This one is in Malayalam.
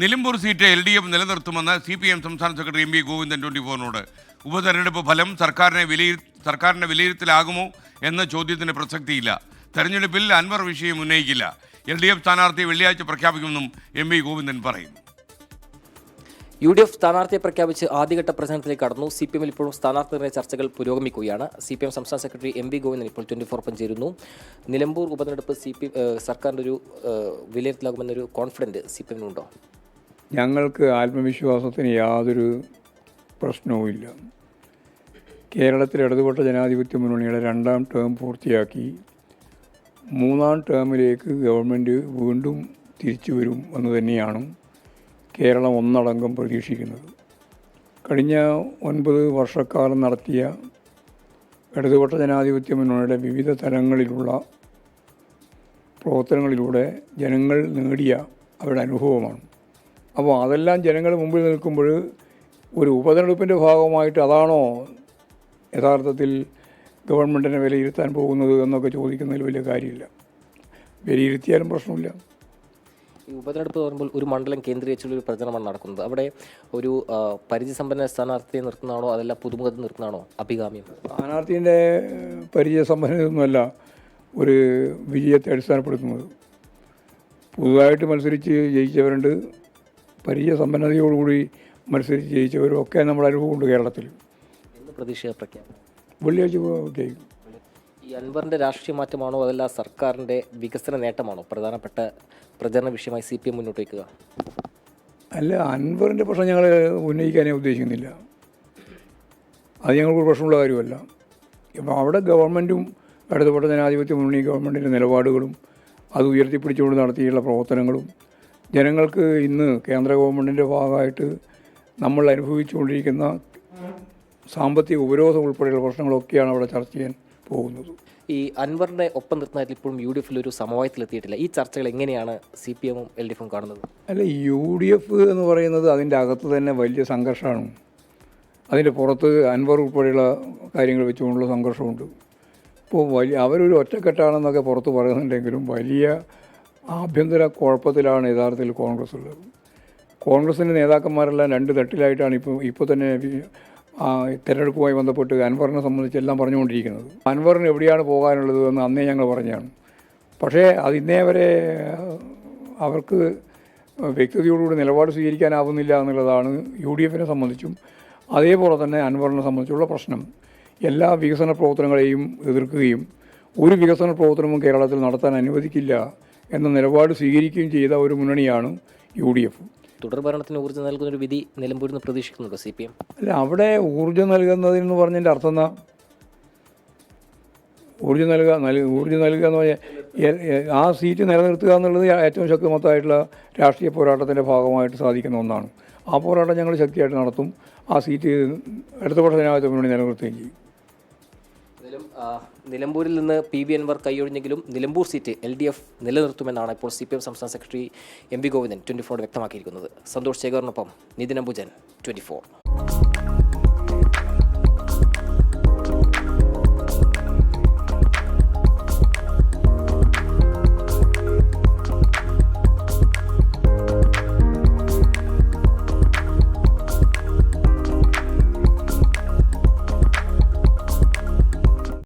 Nilambur seat L D F നിലനിർത്തുമെന്ന് C P M സംസ്ഥാന secretary M V Govindan twenty ഫോറിനോട് ഉപതെരഞ്ഞെടുപ്പ് ഫലം സർക്കാരിനെ വിലയി സർക്കാരിന്റെ വിലയിരുത്തലാകുമോ എന്ന ചോദ്യത്തിന് പ്രസക്തിയില്ല. തെരഞ്ഞെടുപ്പിൽ അൻവർ വിഷയം ഉന്നയിക്കില്ല. എൽ ഡി എഫ് സ്ഥാനാർത്ഥിയെ വെള്ളിയാഴ്ച പ്രഖ്യാപിക്കുമെന്നും എം വി ഗോവിന്ദൻ പറയുന്നു. യു ഡി എഫ് സ്ഥാനാർത്ഥിയെ പ്രഖ്യാപിച്ച് ആദ്യഘട്ട പ്രചരണത്തിലേക്ക് കടന്നു. സി പി എമ്മിൽ ഇപ്പോഴും സ്ഥാനാർത്ഥി നിർണയ ചർച്ചകൾ പുരോഗമിക്കുകയാണ്. സി പി എം സംസ്ഥാന സെക്രട്ടറി എം വി ഗോവിന്ദൻ ഇപ്പോൾ ട്വന്റി ഫോർ ഒപ്പം ചേരുന്നു. നിലമ്പൂർ ഉപതെരഞ്ഞെടുപ്പ് സി പി സർക്കാരിന്റെ ഒരു വിലയിരുത്തലാകുമെന്നൊരു കോൺഫിഡന്റ് സി പി എമ്മിനുണ്ടോ? ഞങ്ങൾക്ക് ആത്മവിശ്വാസത്തിന് യാതൊരു പ്രശ്നവുമില്ല കേരളത്തിൽ ഇടതുപക്ഷ ജനാധിപത്യ മുന്നണിയുടെ രണ്ടാം ടേം പൂർത്തിയാക്കി മൂന്നാം ടേമിലേക്ക് ഗവൺമെന്റ് വീണ്ടും തിരിച്ചു വരും എന്ന് തന്നെയാണ് കേരളം ഒന്നടങ്കം പ്രതീക്ഷിക്കുന്നത്. കഴിഞ്ഞ ഒൻപത് വർഷക്കാലം നടത്തിയ ഇടതുപക്ഷ ജനാധിപത്യ മുന്നണിയുടെ വിവിധ തലങ്ങളിലുള്ള പ്രവർത്തനങ്ങളിലൂടെ ജനങ്ങൾ നേടിയ അവരുടെ അനുഭവമാണ്. അപ്പോൾ അതെല്ലാം ജനങ്ങൾ മുമ്പിൽ നിൽക്കുമ്പോൾ ഒരു ഉപതെരഞ്ഞെടുപ്പിന്റെ ഭാഗമായിട്ട് അതാണോ യഥാർത്ഥത്തിൽ ഗവൺമെന്റിനെ വിലയിരുത്താൻ പോകുന്നത് എന്നൊക്കെ ചോദിക്കുന്നതിൽ വലിയ കാര്യമില്ല. വിലയിരുത്തിയാലും പ്രശ്നമില്ല. ഈ ഉപതെരഞ്ഞെടുപ്പ് പറയുമ്പോൾ ഒരു മണ്ഡലം കേന്ദ്രീകരിച്ചുള്ള ഒരു പ്രചരണമാണ് നടക്കുന്നത്. അവിടെ ഒരു പരിചയസമ്പന്ന സ്ഥാനാർത്ഥിയെ നിർത്തുന്നതാണോ അതല്ല പുതുമുഖത്ത് നിർത്തുന്നതാണോ അഭികാമ്യം? സ്ഥാനാർത്ഥിന്റെ പരിചയസമ്പന്നതൊന്നുമല്ല ഒരു വിജയത്തെ അടിസ്ഥാനപ്പെടുത്തുന്നത്. പുതുതായിട്ട് മത്സരിച്ച് ജയിച്ചവരുണ്ട്. പരിചയസമ്പന്നതയോടുകൂടി മത്സരിച്ച് ജയിച്ചവരും ഒക്കെ നമ്മുടെ അനുഭവമുണ്ട് കേരളത്തിൽ. എന്ന് പ്രതീക്ഷ പ്രഖ്യാപനം വെള്ളിയാഴ്ച ജയിക്കും. ഈ അൻവറിന്റെ രാഷ്ട്രീയ മാറ്റമാണോ അതല്ല സർക്കാരിന്റെ വികസന നേട്ടമാണോ? പ്രധാനപ്പെട്ട പ്രചരണ വിഷയമായി സി പി എം മുന്നോട്ട് വയ്ക്കുക. അല്ല അൻവറിന്റെ പ്രശ്നം ഞങ്ങൾ ഉന്നയിക്കാനേ ഉദ്ദേശിക്കുന്നില്ല. അത് ഞങ്ങൾക്ക് പ്രശ്നമുള്ള കാര്യമല്ല. ഇപ്പം അവിടെ ഗവൺമെന്റും ഇടതുപെട്ട ജനാധിപത്യ മുന്നണി ഗവൺമെന്റിന്റെ നിലപാടുകളും അത് ഉയർത്തിപ്പിടിച്ചുകൊണ്ട് നടത്തിയിട്ടുള്ള പ്രവർത്തനങ്ങളും ജനങ്ങൾക്ക് ഇന്ന് കേന്ദ്ര ഗവൺമെന്റിന്റെ ഭാഗമായിട്ട് നമ്മൾ അനുഭവിച്ചുകൊണ്ടിരിക്കുന്ന സാമ്പത്തിക ഉപരോധം ഉൾപ്പെടെയുള്ള പ്രശ്നങ്ങളൊക്കെയാണ് അവിടെ ചർച്ച ചെയ്യാൻ പോകുന്നത്. ഈ അൻവറിന്റെ ഒപ്പം നിർത്തുന്നതിൽ ഇപ്പോഴും യു ഡി എഫിൽ ഒരു സമവായത്തിലെത്തിയിട്ടില്ല ഈ ചർച്ചകൾ എങ്ങനെയാണ് സി പി എമ്മും എൽ ഡി എഫും കാണുന്നത്? അല്ല യു ഡി എഫ് എന്ന് പറയുന്നത് അതിന്റെ അകത്ത് തന്നെ വലിയ സംഘർഷമാണ്. അതിന്റെ പുറത്ത് അൻവർ ഉൾപ്പെടെയുള്ള കാര്യങ്ങൾ വെച്ചുകൊണ്ടുള്ള സംഘർഷമുണ്ട്. ഇപ്പോൾ വലിയ അവരൊരു ഒറ്റക്കെട്ടാണെന്നൊക്കെ പുറത്ത് പറയുന്നുണ്ടെങ്കിലും വലിയ ആഭ്യന്തര കുഴപ്പത്തിലാണ് യഥാർത്ഥത്തിൽ കോൺഗ്രസ് ഉള്ളത്. കോൺഗ്രസിന്റെ നേതാക്കന്മാരെല്ലാം രണ്ട് തട്ടിലായിട്ടാണ് ഇപ്പോൾ ഇപ്പോൾ തന്നെ തിരഞ്ഞെടുപ്പുമായി ബന്ധപ്പെട്ട് അൻവറിനെ സംബന്ധിച്ച് എല്ലാം പറഞ്ഞുകൊണ്ടിരിക്കുന്നത്. അൻവറിന് എവിടെയാണ് പോകാനുള്ളത് എന്ന് അന്നേ ഞങ്ങൾ പറഞ്ഞാണ്. പക്ഷേ അത് ഇന്നേ വരെ അവർക്ക് വ്യക്തതയോടുകൂടി നിലപാട് സ്വീകരിക്കാനാവുന്നില്ല എന്നുള്ളതാണ് യു ഡി എഫിനെ സംബന്ധിച്ചും അതേപോലെ തന്നെ അൻവറിനെ സംബന്ധിച്ചുള്ള പ്രശ്നം. എല്ലാ വികസന പ്രവർത്തനങ്ങളെയും എതിർക്കുകയും ഒരു വികസന പ്രവർത്തനവും കേരളത്തിൽ നടത്താൻ അനുവദിക്കില്ല എന്ന നിലപാട് സ്വീകരിക്കുകയും ചെയ്ത ഒരു മുന്നണിയാണ് യു ഡി എഫ്. തുടർ ഭരണത്തിന് ഊർജം നൽകുന്ന ഒരു വിധി നിലമ്പൂരിൽ നിന്ന് പ്രതീക്ഷിക്കുന്നുണ്ടോ സി പി എം അല്ല അവിടെ ഊർജം നൽകുന്നതിന് പറഞ്ഞതിന്റെ അർത്ഥം എന്നാ ഊർജം നൽകുക നൽ ഊർജം നൽകുക എന്ന് പറഞ്ഞാൽ ആ സീറ്റ് നിലനിർത്തുക എന്നുള്ളത് ഏറ്റവും ശക്തിമത്തായിട്ടുള്ള രാഷ്ട്രീയ പോരാട്ടത്തിന്റെ ഭാഗമായിട്ട് സാധിക്കുന്ന ഒന്നാണ്. ആ പോരാട്ടം ഞങ്ങൾ ശക്തിയായിട്ട് നടത്തും. ആ സീറ്റ് ഇടതുപക്ഷ ജനാധിപത്യ മുന്നണി നിലനിർത്തുകയും ചെയ്യും. എന്തായാലും നിലമ്പൂരിൽ നിന്ന് P V Anvar കൈയൊഴിഞ്ഞെങ്കിലും Nilambur seat L D F നിലനിർത്തുമെന്നാണ് ഇപ്പോൾ സി പി എം സംസ്ഥാന secretary M V Govindan twenty four വ്യക്തമാക്കിയിരിക്കുന്നത്. സന്തോഷ് ശേഖറിനൊപ്പം നിതിൻ അംബുജൻ ട്വന്റി ഫോർ.